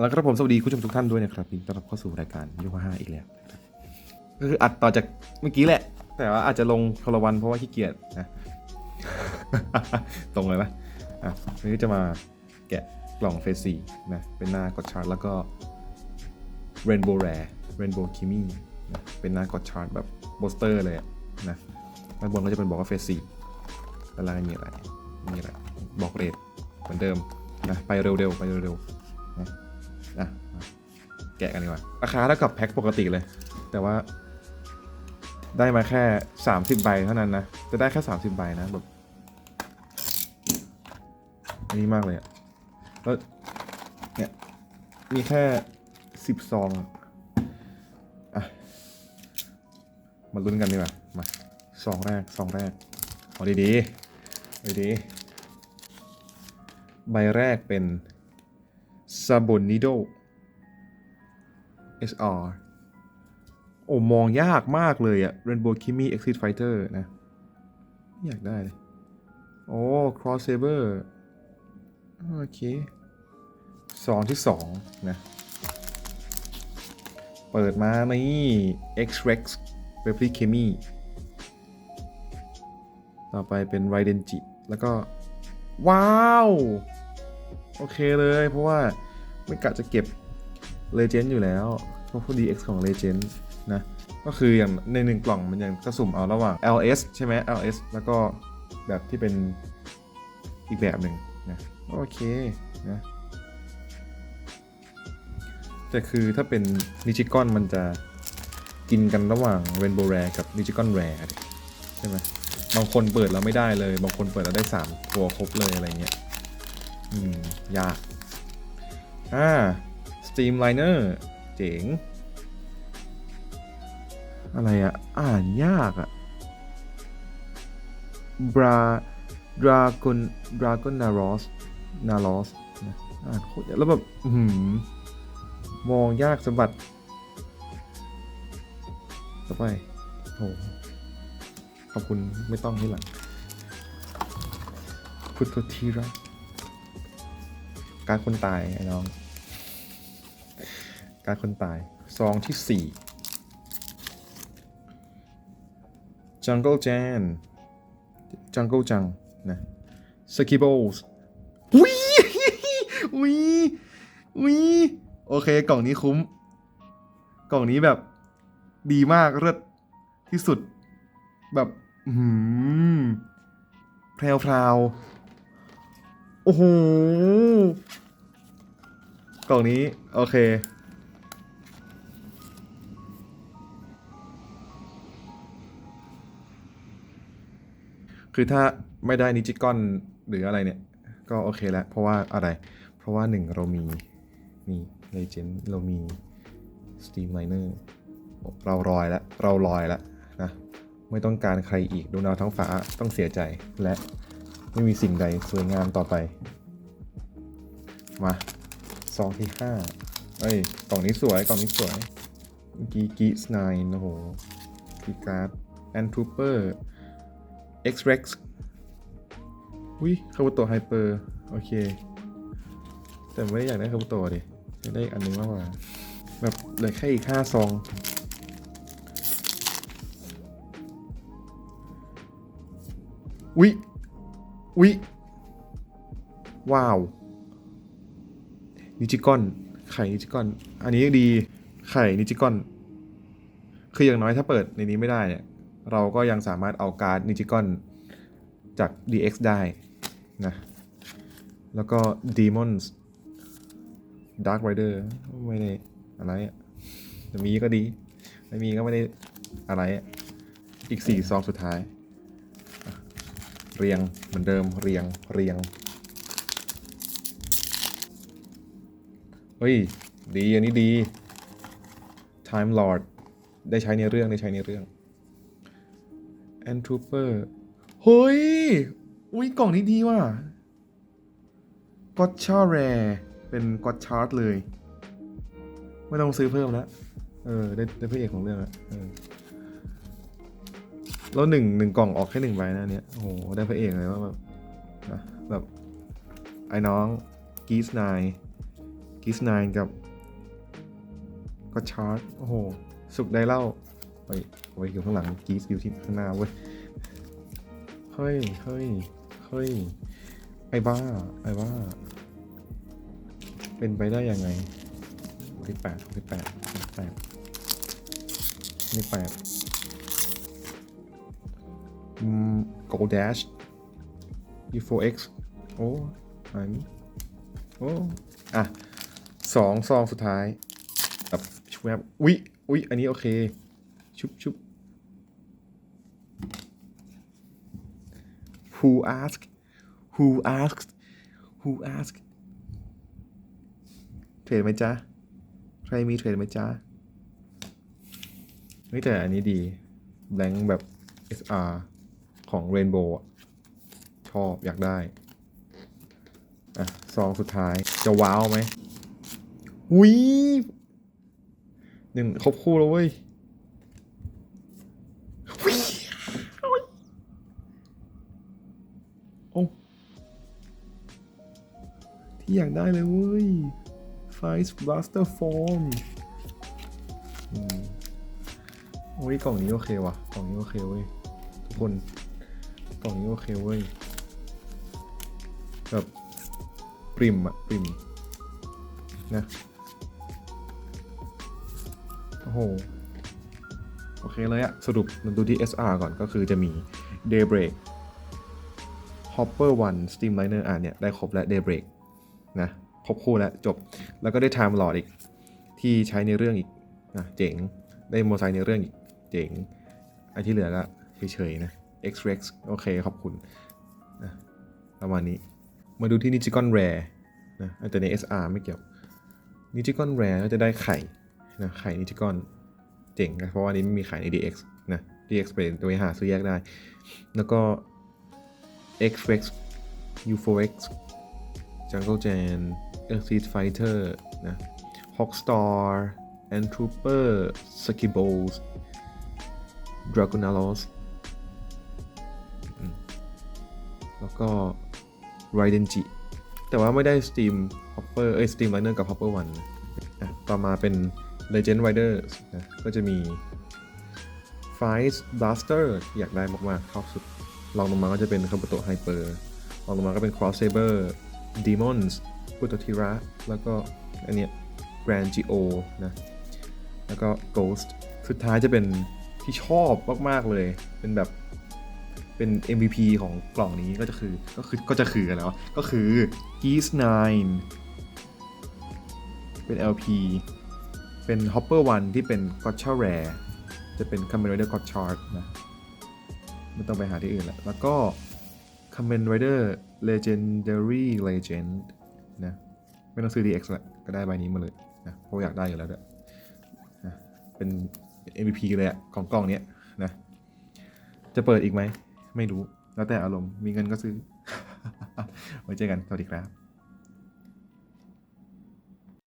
แล้วครับผมสวัสดีคุณผู้ชมทุกท่านด้วยนะครับยินดีต้อนรับเข้าสู่รายการยูห้าอีกแล้วก็คืออัดต่อจากเมื่อกี้แหละ แต่ว่าอาจจะลงคนละวันเพราะว่าขี้เกียจนะตรงเลยปะอะวันนี้จะมาแกะกล่องเฟสซีนะเป็นหน้ากดชาร์ตแล้วก็ Rainbow Rare Rainbow Kimi นะเป็นหน้ากดชาร์ตแบบโปสเตอร์เลยนะด้านบนก็จะเป็นบอกว่าเฟสซีด้านล่างมีอะไรมีอะไรบอกเรทเหมือนเดิมนะไปเร็วๆไปเร็วๆนะอะ แกะกันดีกว่า ราคาเท่ากับแพ็คปกติเลย แต่ว่า ได้มาแค่ 30 ใบเท่านั้นนะ จะได้แค่ 30 ใบนะแบบอันนี้มากเลยอะแล้วเนี่ยมีแค่10ซองอะอะมาลุ้นกันดีกว่ามาซองแรกซองแรกเอาดีๆดีๆใบแรกเป็นซาบ o นิโด SR โอ้มองยากมากเลยอะ Rainbow Kimi Exit Fighter นะไม่อยากได้เลย โอ้ Cross Saber โอเคซองที่สองนะ เปิดมานี่ X-Rex r e p l i c a m i ต่อไปเป็น r a i d e n j i แล้วก็ ว้าว โอเคเลยเพราะว่าไม่กะจะเก็บ Legend อยู่แล้ว พวก DX ของ Legend นะก็คืออย่างในหนึ่งกล่องมันยังก็สุ่มเอาระหว่าง LS ใช่ไหม LS แล้วก็แบบที่เป็นอีกแบบหนึ่งนะโอเคนะแต่คือถ้าเป็นนิจิกอนมันจะกินกันระหว่าง Rainbow Rare กับนิจิกอน Rare ดิใช่ไหมบางคนเปิดแล้วไม่ได้เลย บางคนเปิดแล้วได้ 3 ตัวครบเลยอะไรเงี้ยอืม ยาก อ่า Streamliner จ๋ง อะไรอะอ่านยากอะบราดราก้อนดราก้อนนารอสนารอสนะอ่านโคตรยากแล้วแบบมองยากสะบัดต่อไปโหขอบคุณไม่ต้องที่หลัง พุทธทีรักการคนตายไอ้น้อง การคนตาย ซองที่สี่ Jungle Jan Jungle Jang นะ Skibles วิวิวิโอเค กล่องนี้คุ้ม กล่องนี้แบบดีมากเลิศที่สุด แบบอื้อหืมแพรวพราวโอ้โห กล่องนี้ โอเค คือถ้าไม่ได้นิจิกอนหรืออะไรเนี่ย ก็โอเคแล้ว เพราะว่าอะไร เพราะว่าหนึ่งเรามีมีเลเจนเรามี Steam Liner เราลอยแล้วเราลอยแล้วนะไม่ต้องการใครอีกดวงดาวทั้งฟ้าต้องเสียใจและไม่มีสิ่งใดสวยงามต่อไป มาซองที่ห้าเอ้ยกล่องนี้สวยกล่องนี้สวยกีกีสไนโอ้โหกีการ์ดแอนทูเปอร์ X-Rex วิคาบุโตไฮเปอร์โอเค แต่ไม่ได้อยากได้คาบุโตดิอยากได้อีกอันนึงมากกว่าแบบเหลือแค่อีกห้าซองวิวิว้าวนิจิกอน ไข่นิจิกอน อันนี้ดี ไข่นิจิกอน คืออย่างน้อยถ้าเปิดในนี้ไม่ได้เนี่ย เราก็ยังสามารถเอาการ์ดนิจิกอนจาก DX ได้นะ แล้วก็ Demons Dark Rider ไม่ได้อะไรอะแต่มีก็ดี ไม่มีก็ไม่ได้อะไรอะอีกสี่ซองสุดท้าย เรียงเหมือนเดิมเรียงเรียงเฮ้ย ดี อันนี้ดี Time Lord ได้ใช้ในเรื่อง ได้ใช้ในเรื่อง a n t r o o p e r เฮ้ย อุ้ยกล่องนี้ดีว่ะก็ชาแรเป็นก็ชาร์ตเลย ไม่ต้องซื้อเพิ่มแล้วเออได้ได้พระเอกของเรื่องล้วเออแล้วหนึ่งหนึ่งกล่องออกแค่หนึ่งใบนะเนี้ยโอ้โหได้พระเอกเลยว่าแบบนะแบบไอ้น้องกีสไนกีกิสไนกับก็ชาร์จโอ้โห สุกได้เล่า ไปไว้อยู่ข้างหลังกีสอยู่ที่ข้างหน้าเว้ย เฮ้ย เฮ้ย เฮ้ย ไอ้บ้า ไอ้บ้า เป็นไปได้ยังไงที่แปดที่แปดที่แปดนี่แปดอืม Go Dash E4X โอ้อันนี้โอ้ อะสองซองสุดท้ายแบบชุบแบบอุ๊ยอุ๊ยอันนี้โอเค ชุบชุบ Who ask Who asked Who ask เทรดไหมจ๊ะ ใครมีเทรดไหมจ๊ะเฮ้ยแต่อันนี้ดีแบงค์แบบ SR ของ Rainbow ชอบอยากได้ อะ ซองสุดท้ายจะว้าวไหมอุ้ยหนึ่งครบคู่แล้วเว้ย ที่อยากได้เลยเว้ย Five Blaster Form อืมโอ้ยกล่องนี้โอเคว่ะกล่องนี้โอเคเว้ยทุกคนกล่องนี้โอเคเว้ยแบบปริมอะปริมนะโอ้โหโอเคเลยอะสรุปมันดูที่ SR ก่อนก็คือจะมี Daybreak Hopper 1 Steamliner อะเนี่ย ได้ครบแล้ว Daybreak นะครบคู่แล้วจบแล้วก็ได้ Time Lord อีกที่ใช้ในเรื่องอีกนะเจ๋งได้โมไซในเรื่องอีกเจ๋งไอนที่เหลือก็เฉยๆนะ X-Rex โอเคขอบคุณนะประมาณนี้มาดูที่ Nichigon Rare นะแต่ใน SR ไม่เกี่ยว Nichigon Rare ก็จะได้ไข่นะไข่ Nichigon เจ๋งนะเพราะว่าอันนี้ไม่มีขายใน DX นะ DX เป็นตัวหาซื้อแยกได้ แล้วก็ X-Rex U4X Jungle Jan Exit Fighter นะ Hawkstar and Trooper Skibbles Dragonalos อืมแล้วก็ r i d e n j i แต่ว่าไม่ได้ Steam Hopper เอ้ย Steam Liner กับ Hopper 1นะอะต่อมาเป็น Legend Riders นะก็จะมี Fight Blaster ที่อยากได้มากๆชอบสุดลองลงมาก็จะเป็น k a b u t o Hyper ลองลงมาก็เป็น Cross Saber Demons พุตทิระ แล้วก็อันเนี้ย Grand Geo นะ แล้วก็ Ghost สุดท้ายจะเป็นที่ชอบมาก ๆ เลย เป็นแบบ เป็น MVP ของกล่องนี้ก็จะคือ ก็คือ ก็จะคืออะไรวก็คือ Geese 9 เป็น LP เป็น Hopper 1 ที่เป็น Gotcha Rare จะเป็น Kamen Rider Gotcha นะ ไม่ต้องไปหาที่อื่นแล้ว แล้วก็ Kamen Rider Legendary Legend นะ ไม่ต้องซื้อ DX ละก็ได้ใบนี้มาเลยนะเพราะอยากได้อยู่แล้วด้วยนะเป็น MVP เลยอะของกล่องเนี้ยนะ จะเปิดอีกไหม ไม่รู้ แล้วแต่อารมณ์ มีเงินก็ซื้อ ไว้เจอกัน สวัสดีครับ